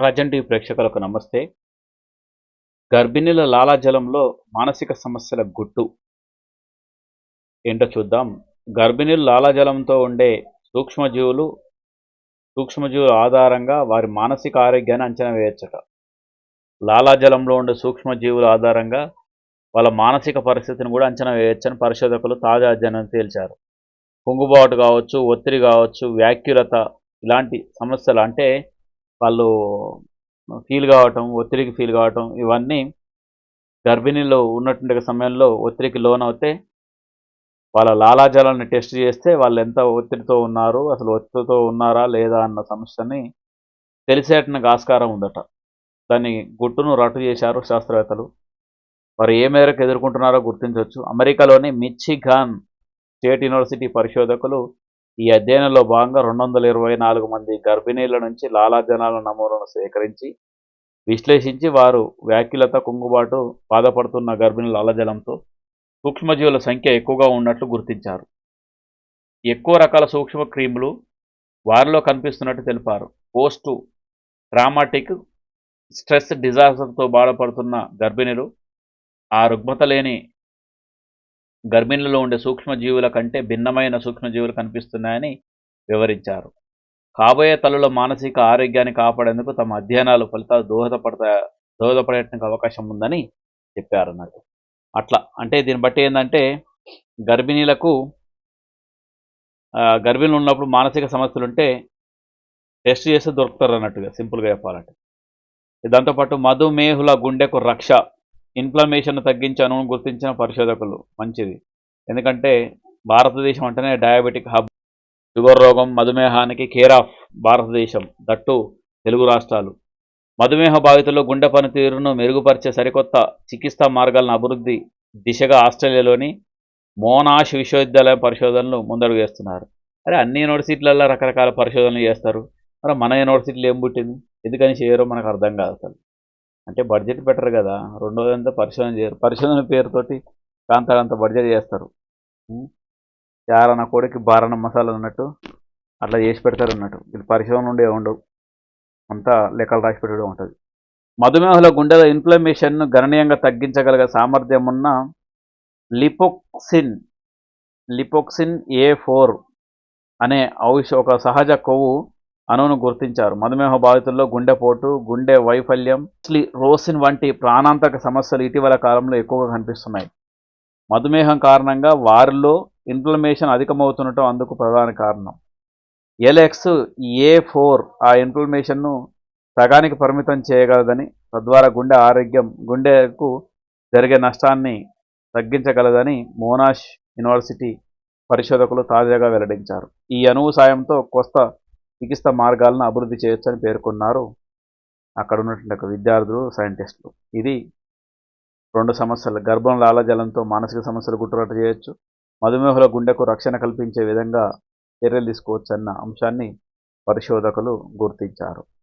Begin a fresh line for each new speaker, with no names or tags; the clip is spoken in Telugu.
ప్రజెంట్ టీవీ ప్రేక్షకులకు నమస్తే. గర్భిణీల లాలాజలంలో మానసిక సమస్యల గుట్టు. ఏంటో చూద్దాం. గర్భిణీలు లాలాజలంతో ఉండే సూక్ష్మజీవులు సూక్ష్మజీవుల ఆధారంగా వారి మానసిక ఆరోగ్యాన్ని అంచనా వేయచ్చట. లాలాజలంలో ఉండే సూక్ష్మజీవుల ఆధారంగా వాళ్ళ మానసిక పరిస్థితిని కూడా అంచనా వేయొచ్చని పరిశోధకులు తాజా అధ్యయనం తేల్చారు. పొంగుబాటు కావచ్చు ఒత్తిడి కావచ్చు వ్యాక్యులత ఇలాంటి సమస్యలు అంటే వాళ్ళు ఫీల్ కావటం ఒత్తిడికి ఫీల్ కావటం ఇవన్నీ గర్భిణీలో ఉన్నటువంటి సమయంలో ఒత్తిడికి లోన్ అవుతే వాళ్ళ లాలాజలాన్ని టెస్ట్ చేస్తే వాళ్ళు ఎంత ఒత్తిడితో ఉన్నారు అసలు ఒత్తిడితో ఉన్నారా లేదా అన్న సమస్యని తెలిసేటనికి ఆస్కారం ఉందట. దాన్ని గుట్టును రట్టు చేశారు శాస్త్రవేత్తలు. వారు ఏ మేరకు ఎదుర్కొంటున్నారో గుర్తించవచ్చు. అమెరికాలోని మిచ్చిగాన్ స్టేట్ యూనివర్సిటీ పరిశోధకులు ఈ అధ్యయనంలో భాగంగా రెండు వందల ఇరవై నాలుగు మంది గర్భిణీల నుంచి లాలాజనాల నమూనాను సేకరించి విశ్లేషించి వారు వ్యాఖ్యలత కుంగుబాటు బాధపడుతున్న గర్భిణుల లాలజలంతో సూక్ష్మజీవుల సంఖ్య ఎక్కువగా ఉన్నట్లు గుర్తించారు. ఎక్కువ రకాల సూక్ష్మ క్రీములు వారిలో కనిపిస్తున్నట్టు తెలిపారు. పోస్టు ట్రామాటిక్ స్ట్రెస్ డిజాస్టర్తో బాధపడుతున్న గర్భిణులు ఆ రుగ్మత లేని గర్భిణులలో ఉండే సూక్ష్మజీవుల కంటే భిన్నమైన సూక్ష్మజీవులు కనిపిస్తున్నాయని వివరించారు. కాబోయే తల్లుల మానసిక ఆరోగ్యాన్ని కాపాడేందుకు తమ అధ్యయనాలు ఫలితాలు దోహదపడతా దోహదపడేటానికి అవకాశం ఉందని చెప్పారు అన్నట్టు అట్లా అంటే దీన్ని బట్టి ఏంటంటే గర్భిణీలకు గర్భిణులు ఉన్నప్పుడు మానసిక సమస్యలు ఉంటే టెస్ట్ చేస్తే దొరుకుతారు అన్నట్టుగా సింపుల్గా చెప్పాలంటే. దాంతోపాటు మధుమేహుల గుండెకు రక్ష ఇన్ఫ్లమేషన్ తగ్గించను గుర్తించిన పరిశోధకులు. మంచిది. ఎందుకంటే భారతదేశం అంటేనే డయాబెటిక్ హబ్ షుగర్ రోగం మధుమేహానికి కేర్ ఆఫ్ భారతదేశం. దట్టు తెలుగు రాష్ట్రాలు. మధుమేహ బాధితులు గుండె పనితీరును మెరుగుపరిచే సరికొత్త చికిత్సా మార్గాలను అభివృద్ధి దిశగా ఆస్ట్రేలియాలోని మోనాష్ విశ్వవిద్యాలయం పరిశోధనలు ముందడుగు వేస్తున్నారు. అరే అన్ని యూనివర్సిటీలలో రకరకాల పరిశోధనలు చేస్తారు. మరి మన యూనివర్సిటీలు ఏం పుట్టింది? ఎందుకని చేయరో మనకు అర్థం కాదు అసలు. అంటే బడ్జెట్ బెటర్ కదా. రెండోదంతా పరిశోధన చేయరు పరిశోధన పేరుతోటి కాంతాడంత బడ్జెట్ చేస్తారు. చారణ కోడికి బారణ మసాలా అన్నట్టు అట్లా చేసి పెడతారు అన్నట్టు. ఇది పరిశోధన ఉండే ఉండవు. అంతా లెక్కలు రాసి పెట్టడం ఉంటుంది. మధుమేహుల గుండెల ఇన్ఫ్లమేషన్ను గణనీయంగా తగ్గించగలిగే సామర్థ్యం ఉన్న లిపోక్సిన్ లిపోక్సిన్ ఏ ఫోర్ అనే ఔష ఒక సహజ కొవ్వు అణువును గుర్తించారు. మధుమేహ బాధితుల్లో గుండెపోటు గుండె వైఫల్యం రోసిన్ వంటి ప్రాణాంతక సమస్యలు ఇటీవల కాలంలో ఎక్కువగా కనిపిస్తున్నాయి. మధుమేహం కారణంగా వారిలో ఇన్ఫ్లమేషన్ అధికమవుతుండటం అందుకు ప్రధాన కారణం. ఎల్ఎక్స్ ఏ ఫోర్ ఆ ఇన్ఫ్లమేషన్ను సగానికి పరిమితం చేయగలదని తద్వారా గుండె ఆరోగ్యం గుండెకు జరిగే నష్టాన్ని తగ్గించగలదని మోనాష్ యూనివర్సిటీ పరిశోధకులు తాజాగా వెల్లడించారు. ఈ అణువు సాయంతో కొత్త చికిత్స మార్గాలను అభివృద్ధి చేయొచ్చని పేర్కొన్నారు. అక్కడ ఉన్నటువంటి విద్యార్థులు సైంటిస్టులు. ఇది రెండు సమస్యలు. గర్భం లాలజలంతో మానసిక సమస్యలు గుట్టురట్టు చేయొచ్చు. మధుమేహుల గుండెకు రక్షణ కల్పించే విధంగా చర్యలు తీసుకోవచ్చు అన్న అంశాన్ని పరిశోధకులు గుర్తించారు.